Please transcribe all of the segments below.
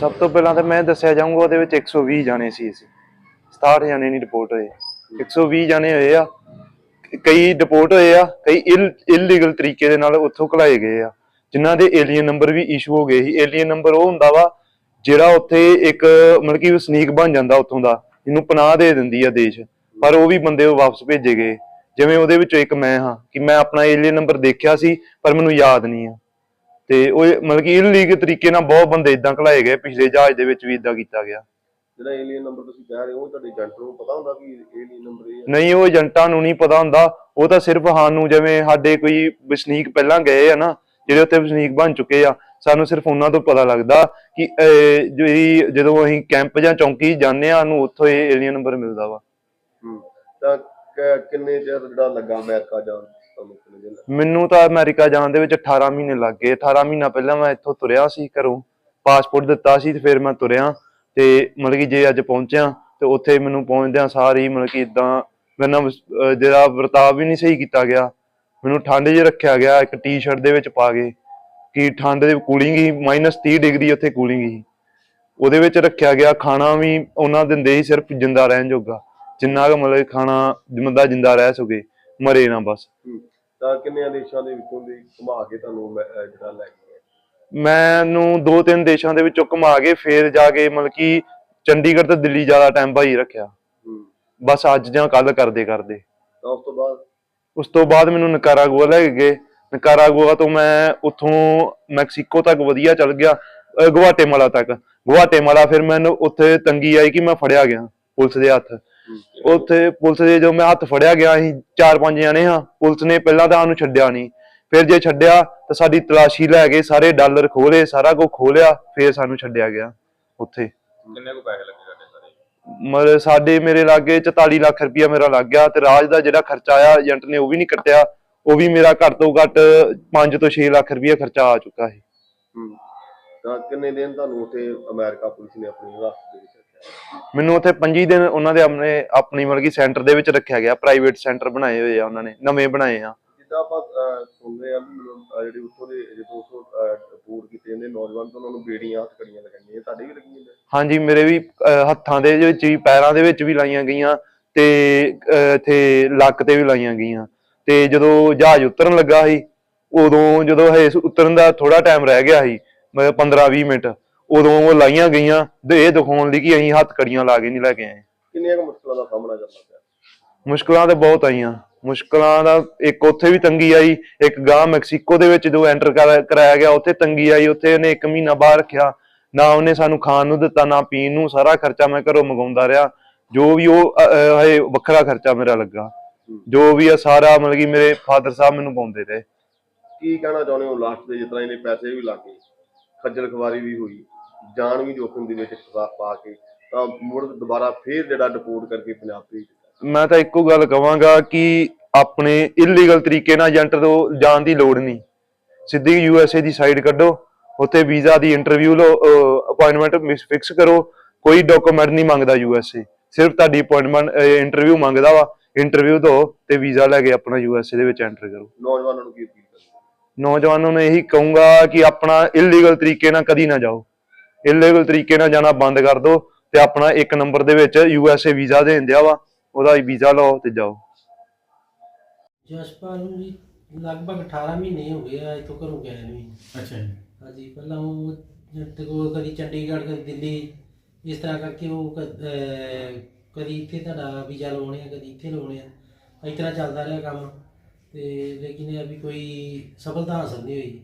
ਸਭ ਤੋਂ ਪਹਿਲਾਂ ਤਾਂ ਮੈਂ ਦੱਸਿਆ ਜਾਊਂਗਾ ਉਹਦੇ ਵਿੱਚ 120 ਜਾਣੇ ਸੀ ਅਸੀਂ। 67 ਜਾਣੇ ਨਹੀਂ ਰਿਪੋਰਟ ਹੋਏ। 120 ਜਾਣੇ ਹੋਏ ਆ। ਕਈ ਰਿਪੋਰਟ ਹੋਏ ਆ, ਕਈ ਇਲੀਗਲ ਤਰੀਕੇ ਦੇ ਨਾਲ ਉੱਥੋਂ ਘਲਾਏ ਗਏ ਆ। ਜਿਨ੍ਹਾਂ ਦੇ ਏਲੀਅਨ ਨੰਬਰ ਵੀ ਇਸ਼ੂ ਹੋ ਗਏ ਸੀ। ਏਲੀਅਨ ਨੰਬਰ ਉਹ ਹੁੰਦਾ ਵਾ, ਜਿਹੜਾ ਉੱਥੇ ਇੱਕ ਮਤਲਬ ਕਿ ਵਸਨੀਕ ਬਣ ਜਾਂਦਾ ਉੱਥੋਂ ਦਾ, ਇਹਨੂੰ ਪਨਾਹ ਦੇ ਦਿੰਦੀ ਆ ਦੇਸ਼। ਪਰ ਉਹ ਵੀ ਬੰਦੇ ਉਹ ਵਾਪਸ ਭੇਜੇ ਗਏ। ਜਿਵੇਂ ਉਹਦੇ ਵਿੱਚੋਂ ਇੱਕ ਮੈਂ ਹਾਂ, ਕਿ ਮੈਂ ਆਪਣਾ ਏਲੀਅਨ ਨੰਬਰ ਦੇਖਿਆ ਸੀ, ਪਰ ਮੈਨੂੰ ਯਾਦ ਨਹੀਂ ਆ। ਤੇ ਉਹ ਮਤਲਬ ਕਿ ਇਲੀਗਲ ਤਰੀਕੇ ਨਾਲ ਬਹੁਤ ਬੰਦੇ ਇਦਾਂ ਘਲਾਏ ਗਏ ਪਿਛਲੇ ਜਹਾਜ਼ ਦੇ ਵਿੱਚ ਵੀ ਇਦਾਂ ਕੀਤਾ ਗਿਆ। ਜਿਹੜਾ ਏਲੀਅਨ ਨੰਬਰ ਤੁਸੀਂ ਕਹਿ ਰਹੇ ਹੋ ਉਹ ਤੁਹਾਡੇ ਏਜੰਟ ਨੂੰ ਪਤਾ ਹੁੰਦਾ ਕਿ ਏਲੀਅਨ ਨੰਬਰ ਇਹ ਹੈ ਨਹੀਂ ਉਹ ਏਜੰਟਾਂ ਨੂੰ ਨਹੀਂ ਪਤਾ ਹੁੰਦਾ। ਉਹ ਤਾਂ ਸਿਰਫ ਸਾਨੂੰ ਜਿਵੇਂ ਸਾਡੇ ਕੋਈ ਵਸਨੀਕ ਪਹਿਲਾਂ ਗਏ ਆ ਨਾ ਜਿਹੜੇ ਉੱਥੇ ਵਸਨੀਕ ਬਣ ਚੁੱਕੇ ਆ ਸਾਨੂੰ ਸਿਰਫ ਉਹਨਾਂ ਤੋਂ ਪਤਾ ਲੱਗਦਾ ਕਿ ਜਿਹੜੀ ਜਦੋਂ ਅਸੀਂ ਕੈਂਪ ਜਾਂ ਚੌਂਕੀ ਜਾਂਦੇ ਆ ਸਾਨੂੰ ਉੱਥੋਂ ਇਹ ਏਲੀਅਨ ਨੰਬਰ ਮਿਲਦਾ ਵਾ। ਹੂੰ। ਤਾਂ ਕਿੰਨੇ ਚਿਰ ਜਿਹੜਾ ਲੱਗਾ ਅਮਰੀਕਾ ਜਾਣ? ਤੁਹਾਨੂੰ ਕਿੰਨੇ ਦਿਨ ਲੱਗੇ? ਮੈਨੂੰ ਤਾਂ ਅਮਰੀਕਾ ਜਾਣ ਦੇ ਵਿੱਚ 18 ਮਹੀਨੇ ਲੱਗ ਗਏ। 18 ਮਹੀਨਾ ਪਹਿਲਾਂ ਮੈਂ ਇੱਥੋਂ ਤੁਰਿਆ ਸੀ ਘਰੋਂ। ਪਾਸਪੋਰਟ ਦਿੱਤਾ ਸੀ ਤੇ ਫਿਰ ਮੈਂ ਤੁਰਿਆ ਤੇ ਮਤਲਬ ਕਿ ਜੇ ਅੱਜ ਪਹੁੰਚਿਆ ਤੇ ਉੱਥੇ ਮੈਨੂੰ ਪਹੁੰਚਦਿਆਂ ਸਾਰੀ ਮਤਲਬ ਕਿ ਇਦਾਂ ਮੇਰੇ ਨਾਲ ਜਿਹੜਾ ਵਰਤਾਵ ਵੀ ਨਹੀਂ ਸਹੀ ਕੀਤਾ ਗਿਆ। ਮੈਨੂੰ ਠੰਡ 'ਚ ਰੱਖਿਆ ਗਿਆ ਇੱਕ ਟੀ-ਸ਼ਰਟ ਦੇ ਵਿੱਚ ਪਾ ਕੇ ਕਿ ਠੰਡ ਦੇ ਕੂਲਿੰਗ ਹੀ -30 ਡਿਗਰੀ ਉੱਥੇ ਕੂਲਿੰਗ ਹੀ। ਉਹਦੇ ਵਿੱਚ ਰੱਖਿਆ ਗਿਆ ਖਾਣਾ ਵੀ ਉਹਨਾਂ ਦਿੰਦੇ ਸੀ ਸਿਰਫ ਜਿੰਦਾ ਰਹਿਣ ਜੋਗਾ। ਜਿੰਨਾ ਕੁ ਮਤਲਬ ਖਾਣਾ ਬੰਦਾ ਜਿੰਦਾ ਰਹਿ ਸਕੇ ਮਰੇ ਨਾ ਬਸ। ਹੂੰ। ਤਾਂ ਕਿੰਨੇ ਦੇਸ਼ਾਂ ਦੇ ਵਿੱਚੋਂ ਦੀ ਘੁਮਾ ਕੇ ਤੁਹਾਨੂੰ ਮੈਂ- ਅਹ ਜਿਹੜਾ ਲੈ ਕੇ ਗਏ? ਮੈਨੂੰ ਦੋ ਤਿੰਨ ਦੇਸ਼ਾਂ ਦੇ ਵਿੱਚੋਂ ਘੁਮਾ ਕੇ ਫੇਰ ਜਾ ਕੇ ਮਤਲਬ ਕਿ ਚੰਡੀਗੜ੍ਹ ਤੇ ਦਿੱਲੀ ਜ਼ਿਆਦਾ ਟਾਈਮ ਭਾਈ ਰੱਖਿਆ। ਹੂੰ। ਬਸ ਅੱਜ ਜਾਂ ਕੱਲ ਕਰਦੇ ਕਰਦੇ। ਤਾਂ ਉਸ ਤੋਂ ਬਾਅਦ? ਉਸ ਤੋਂ ਬਾਅਦ ਮੈਨੂੰ ਨਿਕਾਰਾਗੁਆ ਲੈ ਕੇ ਗਏ। ਨਿਕਾਰਾਗੁਆ ਤੋਂ ਮੈਂ ਉੱਥੋਂ ਮੈਕਸੀਕੋ ਤੱਕ ਵਧੀਆ ਚੱਲ ਗਿਆ ਅਹ ਗੁਆਟੇਮਾਲਾ ਤੱਕ। ਗੁਆਟੇਮਾਲਾ ਫਿਰ ਮੈਨੂੰ ਉੱਥੇ ਤੰਗੀ ਆਈ ਕਿ ਮੈਂ ਫੜਿਆ ਗਿਆ ਪੁਲਿਸ ਦੇ ਹੱਥ। ਉੱਥੇ ਪੁਲਿਸ ਦੇ ਜਦੋਂ ਮੈਂ ਹੱਥ ਫੜਿਆ ਗਿਆ ਅਸੀਂ ਚਾਰ ਪੰਜ ਜਣੇ ਹਾਂ ਪੁਲਿਸ ਨੇ ਪਹਿਲਾਂ ਤਾਂ ਸਾਨੂੰ ਛੱਡਿਆ ਨਹੀਂ। ਫਿਰ ਜੇ ਛੱਡਿਆ ਤਾਂ ਸਾਡੀ ਤਲਾਸ਼ੀ ਲੈ ਕੇ ਸਾਰੇ ਡਾਲਰ ਖੋਲੇ ਸਾਰਾ ਕੁਝ ਖੋਲਿਆ ਫਿਰ ਸਾਨੂੰ ਛੱਡਿਆ ਗਿਆ ਉੱਥੇ। ਕਿੰਨੇ ਕੁ ਪੈਸੇ ਲੱਗੇ ਤੁਹਾਡੇ ਸਾਰੇ? ਮਤਲਬ ਸਾਡੇ ਮੇਰੇ ਲਾਗੇ 44 ਲੱਖ ਰੁਪਇਆ ਮੇਰਾ ਲੱਗ ਗਿਆ ਤੇ ਰਾਜ ਦਾ ਜਿਹੜਾ ਖਰਚਾ ਆਇਆ ਏਜੰਟ ਨੇ ਉਹ ਵੀ ਨਹੀਂ ਕੱਟਿਆ ਉਹ ਵੀ ਮੇਰਾ ਘੱਟ ਤੋਂ ਘੱਟ 5 ਤੋਂ 6 ਲੱਖ ਰੁਪਇਆ ਖਰਚਾ ਆ ਚੁੱਕਾ ਹੈ ਹੂੰ। ਤਾਂ ਕਿੰਨੇ ਦਿਨ ਤੁਹਾਨੂੰ ਉੱਥੇ ਅਮਰੀਕਾ ਪੁਲਿਸ ਨੇ ਆਪਣੀ ਹਿਰਾਸਤ ਦੇ ਵਿੱਚ ਮੈਨੂੰ ਉੱਥੇ 25 ਦਿਨ ਉਹਨਾਂ ਦੇ ਆਪਣੇ ਆਪਣੀ ਮਤਲਬ ਕਿ ਸੈਂਟਰ ਦੇ ਵਿੱਚ ਰੱਖਿਆ ਗਿਆ ਪ੍ਰਾਈਵੇਟ ਸੈਂਟਰ ਬਣਾਏ ਹੋਏ ਆ ਉਹਨਾਂ ਨੇ ਨਵੇਂ ਬਣਾਏ ਆ। ਜਿੱਦਾਂ ਆਪਾਂ ਅਹ, ਸੁਣਦੇ ਆ ਵੀ ਮਤਲਬ, ਅਹ, ਜਿਹੜੇ ਉੱਥੋਂ ਦੇ ਜਦੋਂ ਉੱਥੋਂ ਰਿਪੋਰਟ ਕੀਤੇ ਜਾਂਦੇ ਨੌਜਵਾਨ ਤਾਂ ਉਹਨਾਂ ਨੂੰ ਬੇੜੀਆਂ ਹੱਥ ਕੜੀਆਂ ਲਗਾਈਆਂ ਤੁਹਾਡੇ ਵੀ ਲੱਗੀਆਂ ਨੇ। ਹਾਂਜੀ ਮੇਰੇ ਵੀ ਅਹ, ਹੱਥਾਂ ਦੇ ਵਿੱਚ ਵੀ ਪੈਰਾਂ ਦੇ ਵਿੱਚ ਵੀ ਲਾਈਆਂ ਗਈਆਂ ਤੇ ਅਹ, ਇੱਥੇ ਲੱਕ ਤੇ ਵੀ ਲਾਈਆਂ ਗਈਆਂ। ਤੇ ਜਦੋਂ ਜਹਾਜ਼ ਉਤਰਨ ਲੱਗਾ ਸੀ ਉਦੋਂ ਜਦੋਂ ਹੇ ਉਤਰਨ ਦਾ ਥੋੜਾ ਟਾਈਮ ਰਹਿ ਗਿਆ ਸੀ ਮਤਲਬ 15-20 ਮਿੰਟ ਉਦੋਂ ਉਹ ਲਾਈਆਂ ਗਈਆਂ ਤੇ ਇਹ ਦਿਖਾਉਣ ਲਈ ਕਿ ਅਸੀਂ ਹੱਥ ਕੜੀਆਂ ਲਾ ਕੇ ਨਹੀਂ ਲੈ ਕੇ ਆਏ। ਕਿੰਨੀਆਂ ਕੁ ਮੁਸ਼ਕਲਾਂ ਦਾ ਸਾਹਮਣਾ ਕਰਨਾ ਪਿਆ? ਮੁਸ਼ਕਲਾਂ ਤਾਂ ਬਹੁਤ ਆਈਆਂ। ਮੁਸ਼ਕਲਾਂ ਦਾ ਇੱਕ ਉੱਥੇ ਵੀ ਤੰਗੀ ਆਈ ਇੱਕ ਗਾਂ ਮੈਕਸੀਕੋ ਦੇ ਵਿੱਚ ਜਦੋਂ ਐਂਟਰ ਕਰਾਇਆ ਗਿਆ ਉੱਥੇ ਤੰਗੀ ਆਈ ਉੱਥੇ ਉਹਨੇ ਇੱਕ ਮਹੀਨਾ ਬਾਹਰ ਰੱਖਿਆ। ਨਾ ਉਹਨੇ ਸਾਨੂੰ ਖਾਣ ਨੂੰ ਦਿੱਤਾ ਨਾ ਪੀਣ ਨੂੰ ਸਾਰਾ ਖਰਚਾ ਮੈਂ ਘਰੋਂ ਮੰਗਾਉਂਦਾ ਰਿਹਾ। ਜੋ ਵੀ ਉਹ ਹਜੇ ਵੱਖਰਾ ਖਰਚਾ ਮੇਰਾ ਲੱਗਾ। ਜੋ ਵੀ ਆ ਸਾਰਾ ਮਤਲਬ ਕਿ ਮੇਰੇ ਫਾਦਰ ਸਾਹਿਬ ਮੈਨੂੰ ਪਾਉਂਦੇ ਰਹੇ। ਕੀ ਕਹਿਣਾ ਚਾਹੁੰਦੇ ਹੋ ਲਾਸਟ ਦੇ ਜਿਸ ਤਰ੍ਹਾਂ ਇਹਨੇ ਪੈਸੇ ਵੀ ਲਾਗੇ ਖੱਜਲ ਖਵਾਰੀ ਵੀ ਹੋਈ? ਜਾਨ ਵੀ ਜੋਖਮ ਦੇ ਵਿੱਚ ਪਾ- ਪਾ ਕੇ ਤਾਂ ਮੁੜ ਦੁਬਾਰਾ ਫੇਰ ਜਿਹੜਾ ਡਿਪੋਰਟ ਕਰਕੇ ਪੰਜਾਬ ਭੇਜ ਦਿੱਤਾ। ਮੈਂ ਤਾਂ ਇੱਕੋ ਗੱਲ ਕਵਾਂਗਾ ਕਿ ਆਪਣੇ ਇਲੀਗਲ ਤਰੀਕੇ ਨਾਲ ਏਜੰਟ ਤੋਂ ਜਾਣ ਦੀ ਲੋੜ ਨਹੀਂ। ਸਿੱਧੀ ਯੂ ਐਸ ਏ ਦੀ ਸਾਈਡ ਕੱਢੋ ਉੱਥੇ ਵੀਜ਼ਾ ਦੀ ਇੰਟਰਵਿਊ ਲਓ ਅਪਾਇੰਟਮੈਂਟ ਫਿਕਸ ਕਰੋ ਕੋਈ ਡਾਕੂਮੈਂਟ ਨਹੀਂ ਮੰਗਦਾ ਯੂ ਐਸ ਏ ਸਿਰਫ ਤੁਹਾਡੀ ਅਪਾਇੰਟਮੈਂਟ ਇੰਟਰਵਿਊ ਮੰਗਦਾ ਵਾ। ਇੰਟਰਵਿਊ ਦਿਓ ਤੇ ਵੀਜ਼ਾ ਲੈ ਕੇ ਆਪਣਾ ਯੂ ਐਸ ਏ ਦੇ ਵਿੱਚ ਐਂਟਰ ਕਰੋ। ਨੌਜਵਾਨਾਂ ਨੂੰ ਕੀ ਅਪੀਲ ਕਰਦੇ ਨੌਜਵਾਨਾਂ ਨੂੰ ਇਹੀ ਕਹੂੰਗਾ ਕਿ ਆਪਣਾ ਇਲੀਗਲ ਤਰੀਕੇ ਨਾਲ ਕਦੀ ਨਾ ਜਾਓ। ਇਲੀਗਲ ਤਰੀਕੇ ਨਾਲ ਜਾਣਾ ਬੰਦ ਕਰ ਦਿਓ ਤੇ ਆਪਣਾ ਇੱਕ ਨੰਬਰ ਦੇ ਵਿੱਚ ਯੂ ਐਸ ਏ ਵੀਜ਼ਾ ਦੇਣ ਦਿਆ ਵਾ ਉਹਦਾ ਵੀਜ਼ਾ ਲਓ ਤੇ ਜਾਓ। ਜਸਪਾਲ ਨੂੰ ਜੀ ਲਗਭਗ 18 ਮਹੀਨੇ ਹੋ ਗਏ ਆ ਇੱਥੋਂ ਘਰੋਂ ਗਏ ਨੂੰ ਵੀ। ਅੱਛਾ ਜੀ। ਹਾਂਜੀ ਪਹਿਲਾਂ ਉਹ ਤੇ ਕੋ ਕਦੀ ਚੰਡੀਗੜ੍ਹ ਕਦੀ ਦਿੱਲੀ ਇਸ ਤਰ੍ਹਾਂ ਕਰਕੇ ਉਹ ਕ- ਅਹ ਕਦੀ ਇੱਥੇ ਤੁਹਾਡਾ ਵੀਜ਼ਾ ਲਵਾਉਣੇ ਆ ਕਦੀ ਇੱਥੇ ਲਵਾਉਣੇ ਆ। ਇਸ ਤਰ੍ਹਾਂ ਚੱਲਦਾ ਰਿਹਾ ਕੰਮ ਤੇ ਲੇਕਿਨ ਇਹ ਆ ਵੀ ਕੋਈ ਸਫਲਤਾ ਹਾਸਲ ਨਹੀਂ ਹੋਈ।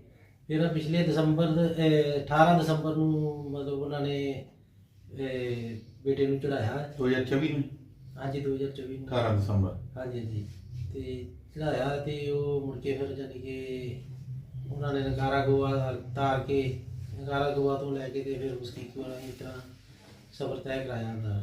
ਫਿਰ ਪਿਛਲੇ ਦਸੰਬਰ ਦੇ- ਅਹ 18 ਦਸੰਬਰ ਨੂੰ ਮਤਲਬ ਉਹਨਾਂ ਨੇ ਅਹ ਬੇਟੇ ਨੂੰ ਚੜਾਇਆ 2024 ਨੂੰ? ਹਾਂਜੀ 2024 ਨੂੰ। 18 ਦਸੰਬਰ। ਹਾਂਜੀ ਹਾਂਜੀ। ਤੇ ਚੜਾਇਆ ਤੇ ਉਹ ਮੁੜ ਕੇ ਫਿਰ ਜਾਨੀ ਕਿ ਉਹਨਾਂ ਨੇ ਨਗਾਰਾ ਗੋਆ ਤਾਰ ਕੇ ਨਗਾਰਾ ਗੋਆ ਤੋਂ ਲੈ ਕੇ ਤੇ ਫਿਰ ਮਸਕੀਕ ਵਾਲਾ ਇਸ ਤਰ੍ਹਾਂ ਸਫ਼ਰ ਤੈਅ ਕਰਾਇਆ ਹੁੰਦਾ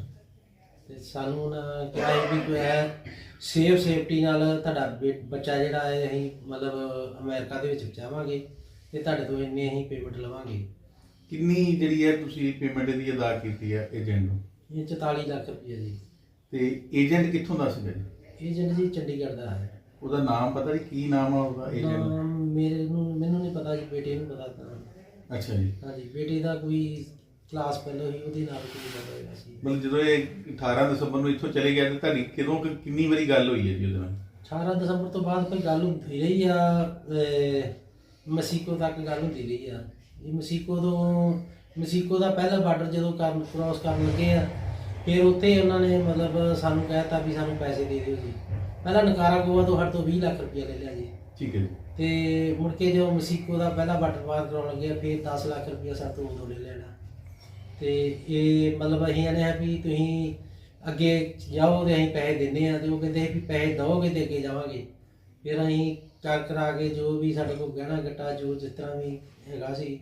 ਤੇ ਸਾਨੂੰ ਉਹਨਾਂ ਕਿਹਾ ਸੀ ਵੀ ਕੋਈ ਹੈ ਸੇਫ ਸੇਫਟੀ ਨਾਲ ਤੁਹਾਡਾ ਬੇ- ਬੱਚਾ ਜਿਹੜਾ ਹੈ ਅਸੀਂ ਮਤਲਬ ਅਮਰੀਕਾ ਦੇ ਵਿੱਚ ਪਹੁੰਚਾਵਾਂਗੇ ਤੇ ਤੁਹਾਡੇ ਤੋਂ ਇੰਨੇ ਅਸੀਂ ਪੇਮੈਂਟ ਲਵਾਂਗੇ। ਕਿੰਨੀ ਜਿਹੜੀ ਹੈ ਤੁਸੀਂ ਪੇਮੈਂਟ ਦੀ ਅਦਾ ਕੀਤੀ ਹੈ ਏਜੰਟ ਨੂੰ? ਇਹ 44 ਲੱਖ ਰੁਪਏ ਜੀ। ਤੇ ਏਜੰਟ ਕਿੱਥੋਂ ਦਾ ਸੀਗਾ ਜੀ ਏਜੰਟ ਜੀ ਚੰਡੀਗੜ੍ਹ ਦਾ ਹੈ। ਉਹਦਾ ਨਾਮ ਪਤਾ ਜੀ? ਕੀ ਨਾਮ ਆ ਉਹਦਾ ਏਜੰਟ ਦਾ ਨਾਮ ਮੇਰੇ ਨੂੰ ਮੈਨੂੰ ਨਹੀਂ ਪਤਾ ਜੀ ਬੇਟੇ ਨੂੰ ਪਤਾ ਤਾਂ। ਅੱਛਾ ਜੀ। ਹਾਂਜੀ ਬੇਟੇ ਦਾ ਕੋਈ ਕਲਾਸ ਪਹਿਲਾਂ ਹੀ ਉਹਦੇ ਨਾਲ ਕੋਈ ਗੱਲ ਹੋਇਆ ਸੀ। ਮਤਲਬ ਜਦੋਂ ਇਹ 18 ਦਸੰਬਰ ਨੂੰ ਇੱਥੋਂ ਚਲੇ ਗਿਆ ਤੇ ਤੁਹਾਡੀ ਕਦੋਂ ਕੁ- ਕਿੰਨੀ ਵਾਰੀ ਗੱਲ ਹੋਈ ਹੈ ਜੀ ਉਹਦੇ ਨਾਲ? 18 ਦਸੰਬਰ ਤੋਂ ਬਾਅਦ ਕੋਈ ਗੱਲ ਹੁੰਦੀ ਰਹੀ ਆ ਅਹ, ਮਸੀਕੋ ਤੱਕ ਗੱਲ ਹੁੰਦੀ ਰਹੀ ਆ। ਇਹ ਮਸੀਕੋ ਤੋਂ ਮਸੀਕੋ ਦਾ ਪਹਿਲਾ ਬਾਰਡਰ ਜਦੋਂ ਕਰਨ ਕ੍ਰਾਸ ਕਰਨ ਲੱਗੇ ਆ ਫਿਰ ਉੱਥੇ ਉਹਨਾਂ ਨੇ ਮਤਲਬ ਸਾਨੂੰ ਕਹਿਤਾ ਵੀ ਸਾਨੂੰ ਪੈਸੇ ਦੇ ਦਿਓ ਜੀ। ਪਹਿਲਾਂ ਨਕਾਰਾ ਗੋਆ ਤੋਂ ਸਾਡੇ ਤੋਂ 20 ਲੱਖ ਰੁਪਏ ਲੈ ਲਿਆ ਜੀ। ਠੀਕ ਹੈ ਜੀ। ਤੇ ਮੁੜ ਕੇ ਜਦੋਂ ਮਸੀਕੋ ਦਾ ਪਹਿਲਾ ਬਾਰਡਰ ਪਾਰ ਕਰਾਉਣ ਲੱਗੇ ਫਿਰ 10 ਲੱਖ ਰੁਪਏ ਸਾਡੇ ਤੋਂ ਉਦੋਂ ਲੈ ਲੈਣਾ। ਤੇ ਇਹ ਮਤਲਬ ਅਸੀਂ ਆਨੇ ਆ ਵੀ ਤੁਸੀਂ ਅੱਗੇ ਜਾਓ ਤੇ ਅਸੀਂ ਪੈਸੇ ਦਿੰਦੇ ਆ ਤੇ ਉਹ ਕਹਿੰਦੇ ਵੀ ਪੈਸੇ ਦਓਗੇ ਤੇ ਅੱਗੇ ਜਾਵਾਂਗੇ। ਫਿਰ ਅਸੀਂ ਚੱਕ ਕਰਾ ਕੇ ਜੋ ਵੀ ਸਾਡੇ ਕੋਲ ਗਹਿਣਾ ਗੱਟਾ ਜੋ ਜਿਸ ਤਰ੍ਹਾਂ ਵੀ ਹੈਗਾ ਸੀ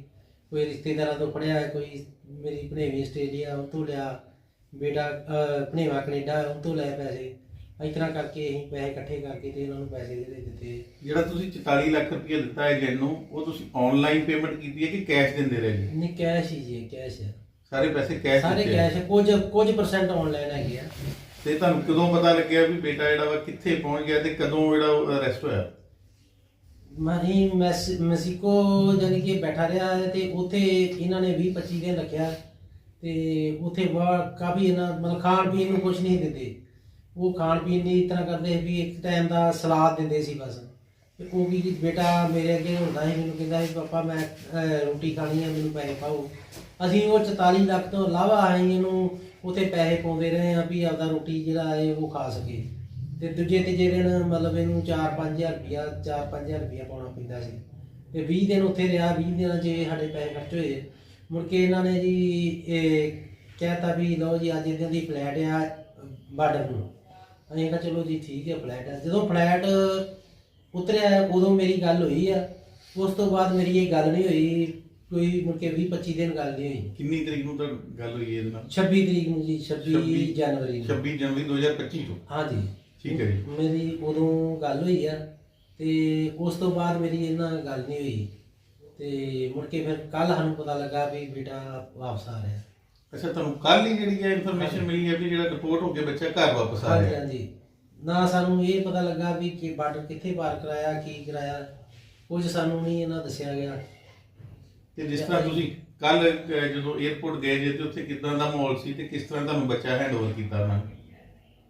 ਕੋਈ ਰਿਸ਼ਤੇਦਾਰਾਂ ਤੋਂ ਪੜਿਆ ਕੋਈ ਮੇਰੀ ਭਣੇਵੀਂ ਆਸਟ੍ਰੇਲੀਆ ਉਹ ਤੋਂ ਲਿਆ ਬੇਟਾ ਭਣੇਵਾ ਕੈਨੇਡਾ ਉਹ ਤੋਂ ਲੈ ਪੈਸੇ ਇਸ ਤਰ੍ਹਾਂ ਕਰਕੇ ਅਸੀਂ ਪੈਸੇ ਇਕੱਠੇ ਕਰਕੇ ਤੇ ਉਹਨਾਂ ਨੂੰ ਪੈਸੇ ਦੇ ਦਿੱਤੇ। ਜਿਹੜਾ ਤੁਸੀਂ 44 ਲੱਖ ਰੁਪਏ ਦਿੱਤਾ ਹੈ ਏਜੰਟ ਨੂੰ ਉਹ ਤੁਸੀਂ ਆਨਲਾਈਨ ਪੇਮੈਂਟ ਕੀਤੀ ਹੈ ਕਿ ਕੈਸ਼ ਦਿੰਦੇ ਰਹੇ ਜੀ? ਨਹੀਂ ਕੈਸ਼ ਹੀ ਜੀ ਕੈਸ਼ ਹੈ ਸਾਰੇ ਪੈਸੇ ਕੈਸ਼ ਸਾਰੇ। ਕੈਸ਼ ਕੁਝ ਕੁਝ ਪਰਸੈਂਟ ਆਨਲਾਈਨ ਹੈਗੇ ਆ। ਤੇ ਤੁਹਾਨੂੰ ਕਦੋਂ ਪਤਾ ਲੱਗਿਆ ਵੀ ਬੇਟਾ ਜਿਹੜਾ ਵਾ ਕਿੱਥੇ ਪਹੁੰਚ ਗਿਆ ਤੇ ਕਦੋਂ ਜਿਹੜਾ ਅਰੈਸਟ ਹੋਇਆ? ਮਾਰੀ ਮੈਕਸੀਕੋ ਜਾਨੀ ਕਿ ਬੈਠਾ ਰਿਹਾ ਹੈ ਤੇ ਉੱਥੇ ਇਹਨਾਂ ਨੇ 20 25 ਦਿਨ ਰੱਖਿਆ ਤੇ ਉੱਥੇ ਬਾਹਰ ਕਾਫੀ ਇਹਨਾਂ, ਮਤਲਬ ਖਾਣ ਪੀਣ ਨੂੰ ਕੁਝ ਨਹੀਂ ਦਿੰਦੇ। ਉਹ ਖਾਣ ਪੀਣ ਦੀ ਇਸ ਤਰ੍ਹਾਂ ਕਰਦੇ ਵੀ ਇੱਕ ਟਾਈਮ ਦਾ ਸਲਾਦ ਦਿੰਦੇ ਸੀ ਬਸ। ਤੇ ਉਹ ਵੀ ਬੇਟਾ ਮੇਰੇ ਅੱਗੇ ਹੁੰਦਾ ਸੀ, ਮੈਨੂੰ ਕਹਿੰਦਾ ਸੀ, ਪਾਪਾ, ਮੈਂ ਰੋਟੀ ਖਾਣੀ ਹੈ, ਮੈਨੂੰ ਪੈਸੇ ਪਾਓ। ਅਸੀਂ ਉਹ 44 ਲੱਖ ਤੋਂ ਇਲਾਵਾ ਅਸੀਂ ਇਹਨੂੰ ਉੱਥੇ ਪੈਸੇ ਪਾਉਂਦੇ ਰਹੇ ਆ ਵੀ ਆਪਦਾ ਰੋਟੀ ਜਿਹੜਾ ਹੈ ਉਹ ਖਾ ਸਕੇ। ਤੇ ਦੂਜੇ ਤੀਜੇ ਦਿਨ ਮਤਲਬ ਇਹਨੂੰ 4-5000 ਰੁਪਿਆ 4-5000 ਰੁਪਿਆ ਪਾਉਣਾ ਪੈਂਦਾ ਸੀ। ਤੇ 20 ਦਿਨ ਉੱਥੇ ਰਿਹਾ 20 ਦਿਨਾਂ 'ਚ ਸਾਡੇ ਪੈਸੇ ਖਰਚ ਹੋਏ। ਮੁੜ ਕੇ ਇਹਨਾਂ ਨੇ ਜੀ ਇਹ ਕਹਿਤਾ ਵੀ ਲਓ ਜੀ, ਅੱਜ ਇਹਨਾਂ ਦੀ ਫਲੈਟ ਆ ਬਾਰਡਰ ਨੂੰ ਅਸੀਂ ਕਿਹਾ ਚਲੋ ਜੀ ਠੀਕ ਹੈ, ਫਲੈਟ ਆ। ਜਦੋਂ ਫਲੈਟ ਉਤਰਿਆ, ਉਦੋਂ ਮੇਰੀ ਗੱਲ ਹੋਈ ਆ। ਉਸ ਤੋਂ ਬਾਅਦ ਮੇਰੀ ਇਹ ਗੱਲ ਨਹੀਂ ਹੋਈ ਕੋਈ ਮੁੜ ਕੇ 20-25 ਦਿਨ ਗੱਲ ਨਹੀਂ ਹੋਈ। ਕਿੰਨੀ ਤਰੀਕ ਨੂੰ ਤਾਂ ਗੱਲ ਹੋਈ ਇਹਦੇ ਨਾਲ? 26 ਤਰੀਕ ਨੂੰ ਜੀ 26 26 ਜਨਵਰੀ ਨੂੰ। 26 ਜਨਵਰੀ 2025 ਤੋਂ। ਹਾਂਜੀ ਠੀਕ ਹੈ ਜੀ। ਮੇਰੀ ਉਦੋਂ ਗੱਲ ਹੋਈ ਆ ਤੇ ਉਸ ਤੋਂ ਬਾਅਦ ਮੇਰੀ ਇਹਨਾਂ ਨਾਲ ਗੱਲ ਨਹੀਂ ਹੋਈ। ਤੇ ਮੁੜ ਕੇ ਫਿਰ ਕੱਲ ਸਾਨੂੰ ਪਤਾ ਲੱਗਾ ਵੀ ਬੇਟਾ ਵਾਪਸ ਆ ਰਿਹਾ। ਅੱਛਾ ਤੁਹਾਨੂੰ ਕੱਲ ਹੀ ਜਿਹੜੀ ਹੈ ਇਨਫੋਰਮੇਸ਼ਨ ਮਿਲੀ ਹੈ ਵੀ ਜਿਹੜਾ ਰਿਪੋਰਟ ਹੋ ਕੇ ਬੱਚਾ ਘਰ ਵਾਪਸ ਆ ਹਾਂਜੀ ਰਿਹਾ। ਹੈ ਹਾਂਜੀ। ਨਾ ਸਾਨੂੰ ਇਹ ਪਤਾ ਲੱਗਾ ਵੀ ਕਿ ਬਾਰਡਰ ਕਿੱਥੇ ਪਾਰ ਕਰਾਇਆ ਕੀ ਕਰਾਇਆ। ਕੁਝ ਸਾਨੂੰ ਨਹੀਂ ਇਹਨਾਂ ਦੱਸਿਆ ਗਿਆ। ਤੇ ਜਿਸ ਤਰ੍ਹਾਂ ਤੁਸੀਂ ਕੱਲ ਜਦੋਂ 에어ਪੋਰਟ ਗਏ ਜੇ ਤੇ ਉੱਥੇ ਕਿਦਾਂ ਦਾ ਮਾਹੌਲ ਸੀ ਤੇ ਕਿਸ ਤਰ੍ਹਾਂ ਤੁਹਾਨੂੰ ਬੱਚਾ ਹੈਂਡਓਵਰ ਕੀਤਾ ਉਹਨਾਂ ਨੇ?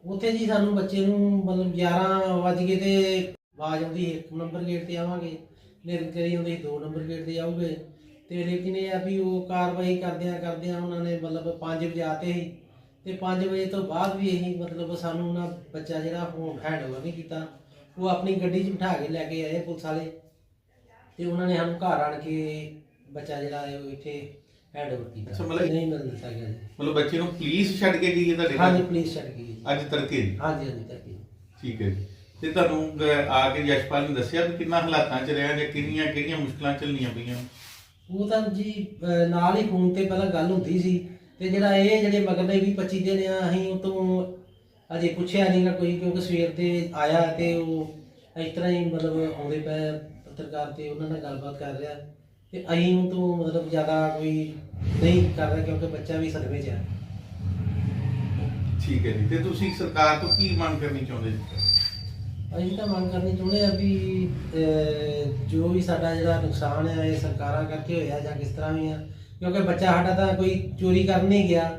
ਉੱਥੇ ਜੀ ਸਾਨੂੰ ਬੱਚੇ ਨੂੰ ਮਤਲਬ 11 ਵਜ ਗਏ ਤੇ ਆਵਾਜ਼ ਆਉਂਦੀ ਇੱਕ ਨੰਬਰ ਗੇਟ ਤੇ ਆਵਾਂਗੇ। ਨਿਰਕ ਆਉਂਦੀ ਦੋ ਨੰਬਰ ਗੇਟ ਤੇ ਆਉਗੇ ਤੇ ਲੇਕਿਨ ਇਹ ਆ ਵੀ ਉਹ ਕਾਰਵਾਈ ਕਰਦਿਆਂ ਕਰਦਿਆਂ ਉਹਨਾਂ ਨੇ ਮਤਲਬ 5 ਵਜੇ ਆਤੇ ਸੀ। ਤੇ 5 ਵਜੇ ਤੋਂ ਬਾਅਦ ਵੀ ਇਹੀ ਮਤਲਬ ਸਾਨੂੰ ਉਹਨਾਂ ਬੱਚਾ ਜਿਹੜਾ ਉਹ ਹੈਂਡਓਵਰ ਨਹੀਂ ਕੀਤਾ। ਉਹ ਆਪਣੀ ਗੱਡੀ 'ਚ ਬਿਠਾ ਕੇ ਲੈ ਕੇ ਆਏ ਪੁਲਿਸ ਵਾਲੇ। ਤੇ ਉਹਨਾਂ ਨੇ ਸਾਨੂੰ ਘਰ ਆਣ ਕੇ ਬੱਚਾ ਜਿਹੜਾ ਹੈ ਉਹ ਇੱਥੇ ਹੈਂਡਓਵਰ ਕੀਤਾ। ਅੱਛਾ, ਮਤਲਬ- ਨਹੀਂ ਮਿਲ ਦਿੱਤਾ ਗਿਆ ਜੀ ਮਤਲਬ ਬੱਚੇ ਨੂੰ ਪੁਲਿਸ ਛੱਡ ਕੇ ਗਈ ਹੈ ਤੁਹਾਡੇ ਹਾਂਜੀ ਘਰ ਪੁਲਿਸ ਛੱਡ ਗਈ। ਜੀ। ਅੱਜ ਤੜਕੇ? ਜੀ ਹਾਂਜੀ ਹਾਂਜੀ ਤੱਕ ਠੀਕ ਹੈ ਜੀ। ਤੇ ਤੁਹਾਨੂੰ ਅਹ, ਆ ਕੇ ਯਸ਼ਪਾਲ ਨੇ ਦੱਸਿਆ ਵੀ ਕਿੰਨਾ ਹਾਲਾਤਾਂ 'ਚ ਰਿਹਾ ਜਾਂ ਕਿੰਨੀਆਂ ਕਿਹੜੀਆਂ ਮੁਸ਼ਕਲਾਂ ਚੱਲਣੀਆਂ ਪਈਆਂ? ਉਹ ਤਾਂ ਜੀ ਅਹ ਨਾਲ ਹੀ ਫੋਨ ਤੇ ਪਹਿਲਾਂ ਗੱਲ ਹੁੰਦੀ ਸੀ। ਤੇ ਜਿਹੜਾ ਇਹ ਜਿਹੜੇ ਮਗਰਲੇ ਵੀ 25 ਦਿਨ ਆ ਅਸੀਂ ਉਹ ਤੋਂ ਅਜੇ ਪੁੱਛਿਆ ਨਹੀਂਗਾ ਕੋਈ ਕਿਉਂਕਿ ਸਵੇਰ ਤੇ ਆਇਆ ਤੇ ਉਹ ਇਸ ਤਰ੍ਹਾਂ ਹੀ ਮਤਲਬ ਆਉਂਦੇ ਪਏ ਪੱਤਰਕਾਰ ਤੇ ਉਹਨਾਂ ਨਾਲ ਗੱਲਬਾਤ ਕਰ ਰਿਹਾ। ਤੇ ਅਸੀਂ ਉਹ ਤੋਂ ਮਤਲਬ ਜ਼ਿਆਦਾ ਕੋਈ ਨਹੀਂ ਕਰ ਰਿਹਾ ਕਿਉਂਕਿ ਬੱਚਾ ਵੀ ਸਦਮੇ 'ਚ ਆ ਠੀਕ ਹੈ ਜੀ। ਤੇ ਤੁਸੀਂ ਸਰਕਾਰ ਤੋਂ ਕੀ ਮੰਗ ਕਰਨੀ ਚਾਹੁੰਦੇ ਜੀ? ਅਸੀਂ ਤਾਂ ਮੰਗ ਕਰਨੀ ਚਾਹੁੰਦੇ ਆ ਵੀ ਅਹ, ਜੋ ਵੀ ਸਾਡਾ ਜਿਹੜਾ ਨੁਕਸਾਨ ਹੈ ਇਹ ਸਰਕਾਰਾਂ ਕਰਕੇ ਹੋਇਆ ਜਾਂ ਕਿਸ ਤਰ੍ਹਾਂ ਵੀ ਆ ਕਿਉਂਕਿ ਬੱਚਾ ਸਾਡਾ ਤਾਂ ਕੋਈ ਚੋਰੀ ਕਰਨ ਨਹੀਂ ਗਿਆ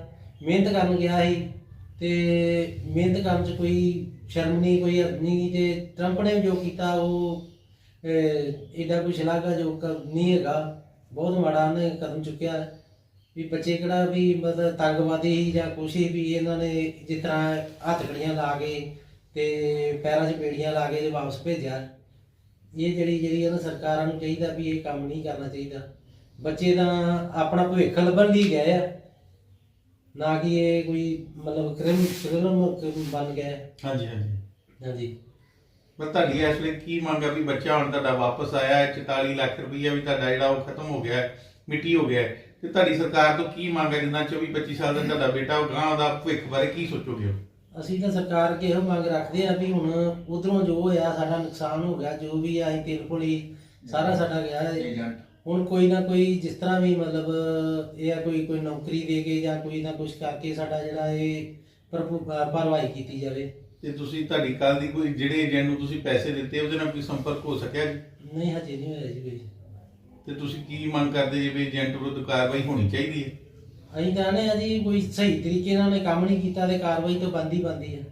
ਮਿਹਨਤ ਕਰਨ ਗਿਆ ਸੀ। ਤੇ ਮਿਹਨਤ ਕਰਨ 'ਚ ਕੋਈ ਸ਼ਰਮ ਨਹੀਂ ਕੋਈ ਹੱਦ ਨਹੀਂ। ਤੇ ਟਰੰਪ ਨੇ ਜੋ ਕੀਤਾ ਉਹ ਏਡਾ ਕੋਈ ਸ਼ਲਾਘਾਯੋਗ ਕ- ਨਹੀਂ ਹੈਗਾ। ਬਹੁਤ ਮਾੜਾ ਉਹਨੇ ਕਦਮ ਚੁੱਕਿਆ। ਵੀ ਬੱਚੇ ਕਿਹੜਾ ਵੀ ਮਤਲਬ ਤੰਗਵਾਦੀ ਸੀ ਜਾਂ ਕੁਛ ਸੀ ਵੀ ਇਹਨਾਂ ਨੇ ਜਿਸ ਤਰ੍ਹਾਂ ਹੱਥ ਕੜੀਆਂ ਲਾ ਕੇ ਤੇ ਪੈਰਾਂ 'ਚ ਪੇੜੀਆਂ ਲਾ ਕੇ ਜੇ ਵਾਪਸ ਭੇਜਿਆ। ਇਹ ਜਿਹੜੀ ਜਿਹੜੀ ਇਹਨਾਂ ਸਰਕਾਰਾਂ ਨੂੰ ਚਾਹੀਦਾ ਵੀ ਇਹ ਕੰਮ ਨਹੀਂ ਕਰਨਾ ਚਾਹੀਦਾ। ਬੱਚੇ ਤਾਂ ਆਪਣਾ ਭਵਿੱਖ ਲੱਭਣ ਲਈ ਗਏ ਆ। ਨਾ ਕਿ ਇਹ ਕੋਈ ਮਤਲਬ ਕ੍ਰਿਮ ਕ੍ਰਿਮਨਲ ਬਣ ਗਿਆ। ਹੈ। ਹਾਂਜੀ ਹਾਂਜੀ। ਹਾਂਜੀ। ਪਰ ਤੁਹਾਡੀ ਇਸ ਵੇਲੇ ਕੀ ਮੰਗ ਹੈ ਵੀ ਬੱਚਾ ਹੁਣ ਤੁਹਾਡਾ ਵਾਪਸ ਆਇਆ ਹੈ 44 ਲੱਖ ਰੁਪਈਆ ਵੀ ਤੁਹਾਡਾ ਜਿਹੜਾ ਉਹ ਖਤਮ ਹੋ ਗਿਆ ਹੈ ਮਿੱਟੀ ਹੋ ਗਿਆ ਹੈ। ਤੇ ਤੁਹਾਡੀ ਸਰਕਾਰ ਤੋਂ ਕੀ ਮੰਗ ਹੈ ਜਿੰਨਾ 24 25 ਸਾਲ ਦਾ ਤੁਹਾਡਾ ਬੇਟਾ ਉਹ ਗਾਂ ਉਹਦਾ ਭਵਿੱਖ ਬਾਰੇ ਕੀ ਸੋਚੋਗੇ ਅਸੀਂ ਤਾਂ ਸਰਕਾਰ ਅੱਗੇ ਇਹੋ ਮੰਗ ਰੱਖਦੇ ਆ ਵੀ ਹੁਣ ਉਧਰੋਂ ਜੋ ਹੋਇਆ ਸਾਡਾ ਨੁਕਸਾਨ ਹੋ ਗਿਆ ਜੋ ਵੀ ਆ ਅਸੀਂ ਤੇਲ ਪੁਲੀ ਸਾਰਾ ਸਾਡਾ ਗਿਆ ਹੈ। ਹੁਣ ਕੋਈ ਨਾ ਕੋਈ ਜਿਸ ਤਰ੍ਹਾਂ ਵੀ ਮਤਲਬ ਇਹ ਆ ਕੋਈ ਕੋਈ ਨੌਕਰੀ ਦੇ ਕੇ ਜਾਂ ਕੋਈ ਨਾ ਕੁਝ ਕਰਕੇ ਸਾਡਾ ਜਿਹੜਾ ਇਹ ਭਰਵਾਈ ਕੀਤੀ ਜਾਵੇ। ਤੇ ਤੁਸੀਂ ਤੁਹਾਡੀ ਕੱਲ ਦੀ ਕੋਈ ਜਿਹੜੇ ਏਜੰਟ ਨੂੰ ਤੁਸੀਂ ਪੈਸੇ ਦਿੱਤੇ ਉਹਦੇ ਨਾਲ ਕੋਈ ਸੰਪਰਕ ਹੋ ਸਕਿਆ ਜੀ? ਨਹੀਂ ਹਜੇ ਨਹੀਂ ਹੋਇਆ ਜੀ ਕੋਈ। ਤੇ ਤੁਸੀਂ ਕੀ ਮੰਗ ਕਰਦੇ ਜੀ ਵੀ ਏਜੰਟ ਵਿਰੁੱਧ ਕਾਰਵਾਈ ਹੋਣੀ ਚਾਹੀਦੀ ਹੈ? ਅਸੀਂ ਚਾਹੁੰਦੇ ਆ ਜੀ ਕੋਈ ਸਹੀ ਤਰੀਕੇ ਨਾਲ ਕੰਮ ਨਹੀਂ ਕੀਤਾ ਤੇ ਕਾਰਵਾਈ ਤਾਂ ਬੰਦੀ ਬੰਦੀ ਹੈ